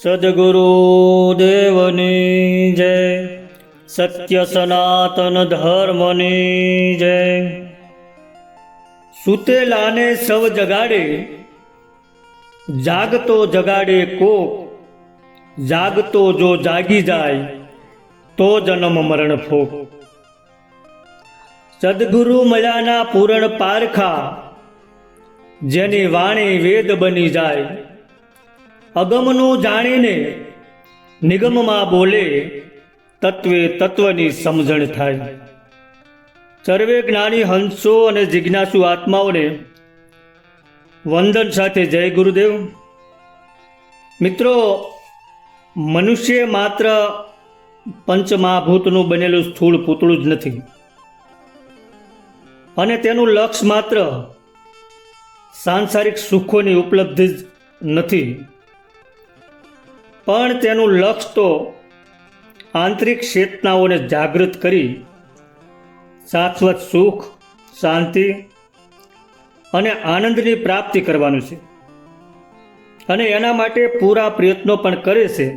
સદગુરુ દેવની જય સત્ય સનાતન ધર્મની જય સુતેલાને સૌ જગાડે જાગતો જગાડે કોક જાગતો જો જાગી જાય તો જન્મ મરણ ફોક સદગુરુ મળ્યાના પૂરણ પારખા જેની વાણી વેદ બની જાય અગમનું જાણીને નિગમમાં બોલે, તત્વે તત્વની સમજણ થાય. સર્વે જ્ઞાની હંસો અને જિજ્ઞાસુ આત્માઓને વંદન સાથે જય ગુરુદેવ. મિત્રો, મનુષ્ય માત્ર પંચમહાભૂતનું બનેલું સ્થૂળ પૂતળું જ નથી. અને તેનું લક્ષ્ય માત્ર સાંસારિક સુખોની ઉપલબ્ધિ જ નથી. પણ તેનું લક્ષ્ય તો આંતરિક ચેતનાઓને જાગૃત કરી શાશ્વત સુખ, શાંતિ અને આનંદની પ્રાપ્તિ કરવાનું છે. અને એના માટે પૂરા પ્રયત્નો પણ કરે છે.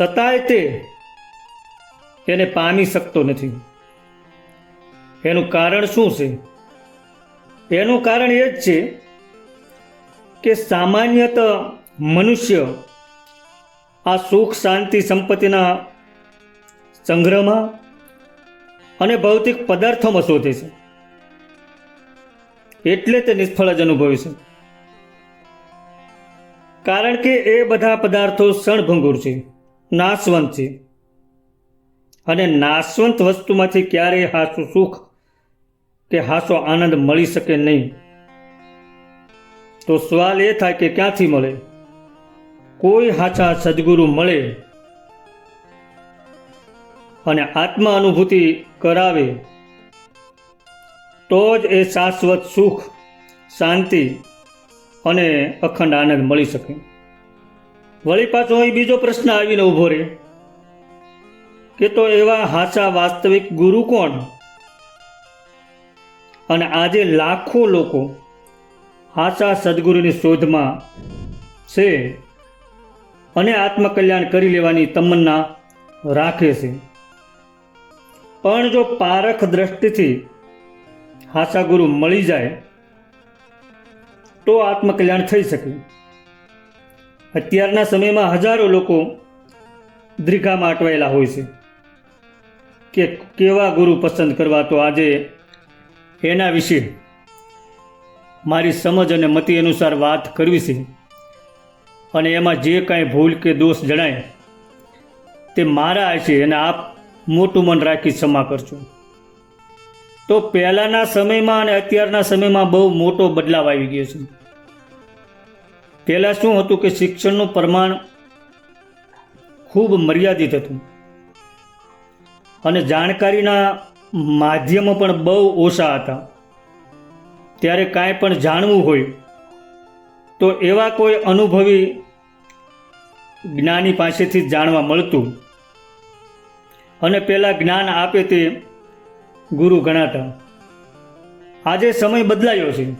છતાંય તે એને પામી શકતો નથી. એનું કારણ શું છે? એનું કારણ એ જ છે કે સામાન્યત મનુષ્ય આ સુખ, શાંતિ, સંપત્તિના સંગ્રહમાં અને ભૌતિક પદાર્થોમાં શોધે છે. એટલે તે નિષ્ફળ જ અનુભવે છે. કારણ કે એ બધા પદાર્થો ક્ષણભંગુર છે, નાશવંત છે. અને નાશવંત વસ્તુમાંથી ક્યારેય હાસું સુખ કે હાસો આનંદ મળી શકે નહીં. તો સવાલ એ થાય કે ક્યાંથી મળે? કોઈ હાચા સદગુરુ મળે અને આત્મા અનુભૂતિ કરાવે, તો જ એ શાશ્વત સુખ, શાંતિ અને અખંડ આનંદ મળી શકે. વળી પાછો અહીં બીજો પ્રશ્ન આવીને ઊભો રહે કે તો એવા હાચા વાસ્તવિક ગુરુ કોણ? અને આજે લાખો લોકો હાચા સદગુરુની શોધમાં છે. અને આત્મકલ્યાણ કરી લેવાની તમન્ના રાખે છે. પણ જો પારખ દ્રષ્ટિથી હાસા ગુરુ મળી જાય, તો આત્મકલ્યાણ થઈ શકે. અત્યારના સમયમાં હજારો લોકો દ્રિઘામાં અટવાયેલા હોય છે. કે કેવા ગુરુ પસંદ કરવા, તો આજે એના વિશે મારી સમજ અને મતિ અનુસાર વાત કરવી છે. અને એમાં જે કાંઈ ભૂલ કે દોષ જણાય, તે મારા હશે અને આપ મોટું મન રાખી ક્ષમા કરજો. તો પહેલાંના સમયમાં અને અત્યારના સમયમાં બહુ મોટો બદલાવ આવી ગયો છે. પહેલાં શું હતું કે શિક્ષણનું પ્રમાણ ખૂબ મર્યાદિત હતું. અને જાણકારીના માધ્યમો પણ બહુ ઓછા હતા. ત્યારે કાંઈ પણ જાણવું હોય, તો એવા કોઈ અનુભવી જ્ઞાની પાસેથી જાણવા મળતું. અને પહેલાં જ્ઞાન આપે તે ગુરુ ગણાતા. આજે સમય બદલાયો છે.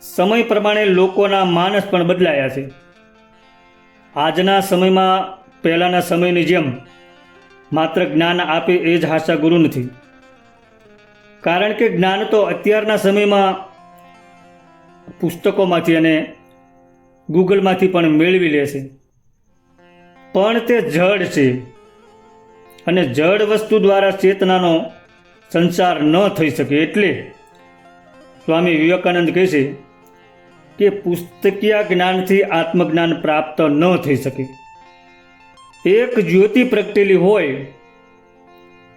સમય પ્રમાણે લોકોના માનસ પણ બદલાયા છે. આજના સમયમાં પહેલાંના સમયની જેમ માત્ર જ્ઞાન આપે એ જ હાસા ગુરુ નથી. કારણ કે જ્ઞાન તો અત્યારના સમયમાં પુસ્તકોમાંથી અને ગૂગલમાંથી પણ મેળવી લે છે. પણ તે જડ છે અને જડ વસ્તુ દ્વારા ચેતનાનો સંચાર ન થઈ શકે એટલે સ્વામી વિવેકાનંદ કહે છે કે પુસ્તકીય જ્ઞાનથી આત્મજ્ઞાન પ્રાપ્ત ન થઈ શકે. એક જ્યોતિ પ્રગટેલી હોય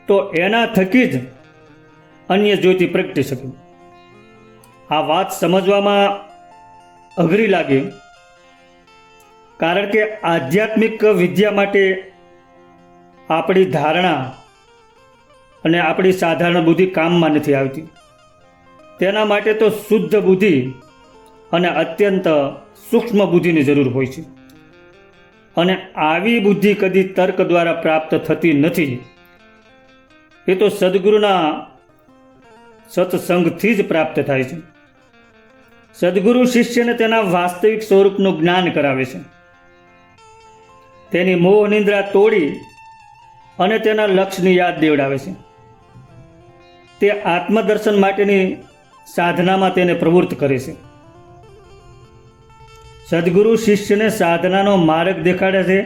તો એના થકી જ અન્ય જ્યોતિ પ્રગટી શકે. આ વાત સમજવામાં અઘરી લાગે. કારણ કે આધ્યાત્મિક વિદ્યા માટે આપણી ધારણા અને આપણી સાધારણ બુદ્ધિ કામમાં નથી આવતી. તેના માટે તો શુદ્ધ બુદ્ધિ અને અત્યંત સૂક્ષ્મ બુદ્ધિની જરૂર હોય છે. અને આવી બુદ્ધિ કદી તર્ક દ્વારા પ્રાપ્ત થતી નથી. એ તો સદગુરુના સત્સંગથી જ પ્રાપ્ત થાય છે. સદગુરુ શિષ્યને તેના વાસ્તવિક સ્વરૂપનું જ્ઞાન કરાવે છે. તેની મોહ નિંદ્રા તોડી અને તેના લક્ષ્યની યાદ દેવડાવે છે. તે આત્મદર્શન માટેની સાધનામાં તેને પ્રવૃત્ત કરે છે. સદગુરુ શિષ્યને સાધનાનો માર્ગ દેખાડે છે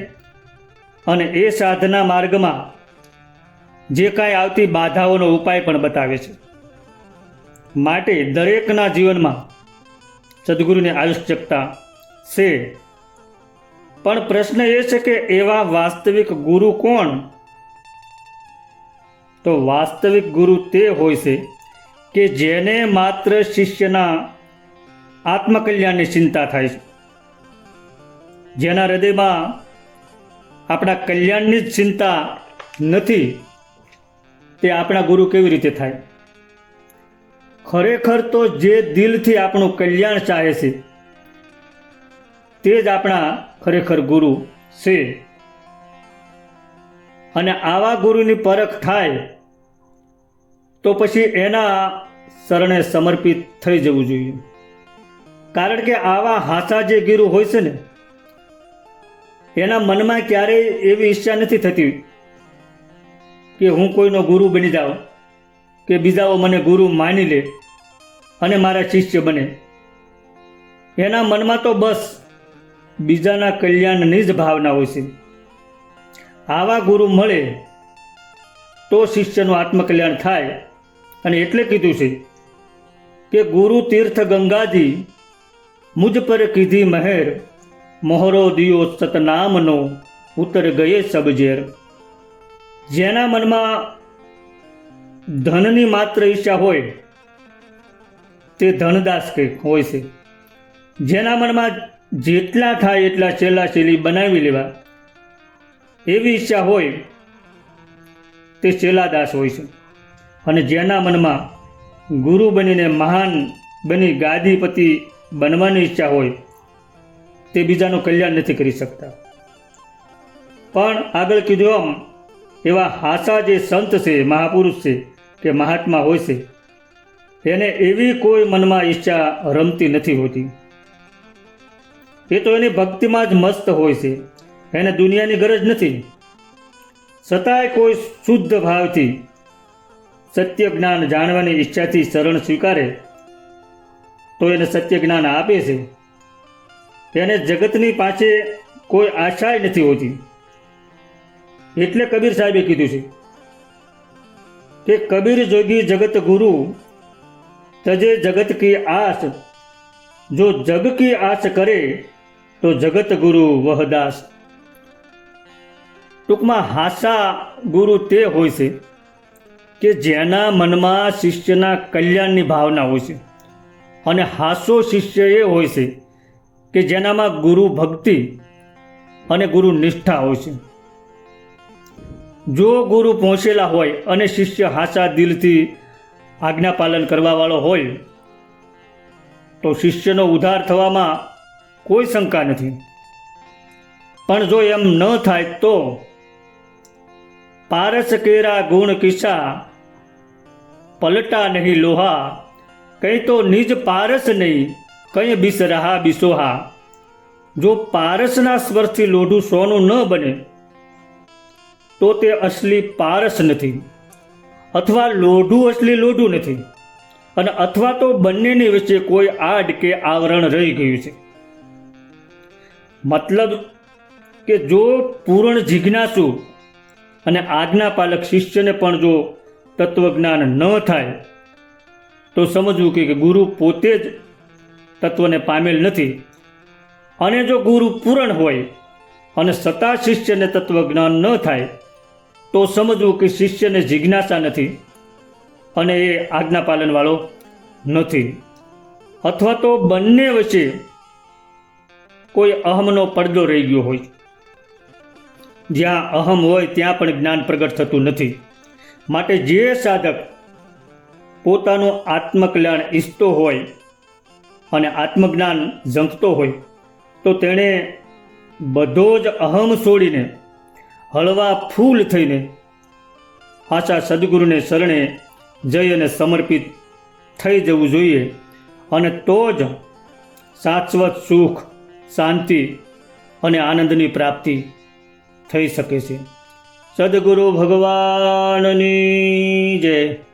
અને એ સાધના માર્ગમાં જે કાંઈ આવતી બાધાઓનો ઉપાય પણ બતાવે છે. માટે દરેકના જીવનમાં સદગુરુની આવશ્યકતા છે. પણ પ્રશ્ન એ છે કે એવા વાસ્તવિક ગુરુ કોણ? તો વાસ્તવિક ગુરુ તે હોય છે કે જેને માત્ર શિષ્યના આત્મકલ્યાણની ચિંતા થાય છે. જેના હૃદયમાં આપણા કલ્યાણની જ ચિંતા નથી, તે આપણા ગુરુ કેવી રીતે થાય? ખરેખર તો જે દિલથી આપણું કલ્યાણ ચાહે છે તે જ આપણા ખરેખર ગુરુ છે. અને આવા ગુરુની પરખ થાય તો પછી એના શરણે સમર્પિત થઈ જવું જોઈએ. કારણ કે આવા હાસા જે ગુરુ હોય છે ને, એના મનમાં ક્યારેય એવી ઈચ્છા નથી થતી કે હું કોઈનો ગુરુ બની જાઉં, કે બીજાઓ મને ગુરુ માની લે અને મારા શિષ્ય બને. એના મનમાં તો બસ બીજાના કલ્યાણની જ ભાવના હોય છે. આવા ગુરુ મળે તો શિષ્યનું આત્મકલ્યાણ થાય. અને એટલે કીધું છે કે ગુરુ તીર્થ ગંગાજી મુજ પર કીધી મહેર, મોહરો દિયો સતનામનો ઉતર ગયે સબજેર જેના મનમાં ધનની માત્ર ઈચ્છા હોય, તે ધનદાસ કે હોય છે. જેના મનમાં જેટલા થાય એટલા છેલ્લા છેલ્લી બનાવી લેવા. એવી ઈચ્છા હોય તે છેલ્લાદાસ હોય છે. અને જેના મનમાં ગુરુ બનીને મહાન બની ગાદીપતિ બનવાની ઈચ્છા હોય, તે બીજાનું કલ્યાણ નથી કરી શકતા. પણ આગળ કીધું આમ એવા હાસા જે સંત છે, મહાપુરુષ છે કે મહાત્મા હોય છે. એને એવી કોઈ મનમાં ઈચ્છા રમતી નથી હોતી. એ તો એની ભક્તિમાં જ મસ્ત હોય છે. એને દુનિયાની ગરજ નથી. છતાંય કોઈ શુદ્ધ ભાવથી સત્ય જ્ઞાન જાણવાની ઈચ્છાથી શરણ સ્વીકારે, તો એને સત્ય જ્ઞાન આપે છે. તેને જગતની પાસે કોઈ આશાય નથી હોતી. એટલે કબીર સાહેબે કીધું છે કે કબીર જોગી જગત ગુરુ, તજે જગત કી આસ જો જગ કી આસ કરે તો જગત ગુરુ વહદાસ. ટૂંકમાં હાસા ગુરુ તે હોય છે કે જેના મનમાં શિષ્યના કલ્યાણની ભાવના હોય છે. અને હાસો શિષ્ય એ હોય છે કે જેનામાં ગુરુ ભક્તિ અને ગુરુ નિષ્ઠા હોય છે. જો ગુરુ પહોંચેલા હોય અને શિષ્ય હાસા દિલથી આજ્ઞા પાલન કરવાવાળો હોય, તો શિષ્યનો ઉદ્ધાર થવામાં કોઈ શંકા નથી. પણ જો એમ ન થાય તો પારસ કેરા ગુણ કિસ્સા, પલટા નહીં લોહા, કંઈ તો નિજ પારસ નહીં, કંઈ બિસ રહા બિસોહા. જો પારસના સ્વરથી લોઢું સોનું ન બને, તો તે અસલી પારસ નથી, અથવા લોઢું અસલી લોઢું નથી, અને અથવા તો બંનેની વચ્ચે કોઈ આડ કે આવરણ રહી ગયું છે. મતલબ કે જો પૂર્ણ જિજ્ઞાસુ અને આજ્ઞાપાલક શિષ્યને પણ જો તત્વજ્ઞાન ન થાય, તો સમજવું કે ગુરુ પોતે જ તત્વને પામેલ નથી. અને જો ગુરુ પૂરણ હોય અને સતા શિષ્યને તત્વજ્ઞાન ન થાય, તો સમજવું કે શિષ્યને જિજ્ઞાસા નથી અને એ આજ્ઞાપાલનવાળો નથી. અથવા તો બંને વચ્ચે કોઈ અહમનો પડદો રહી ગયો હોય. જ્યાં અહમ હોય ત્યાં પણ જ્ઞાન પ્રગટ થતું નથી. માટે જે સાધક પોતાનું આત્મકલ્યાણ ઈચ્છતો હોય અને આત્મજ્ઞાન ઝંખતો હોય, તો તેણે બધો જ અહમ છોડીને હળવા ફૂલ થઈને પાછા સદગુરુને શરણે જઈ અને સમર્પિત થઈ જવું જોઈએ અને તો જ શાશ્વત સુખ શાંતિ અને આનંદની પ્રાપ્તિ થઈ શકે છે. સદગુરુ ભગવાનની જય.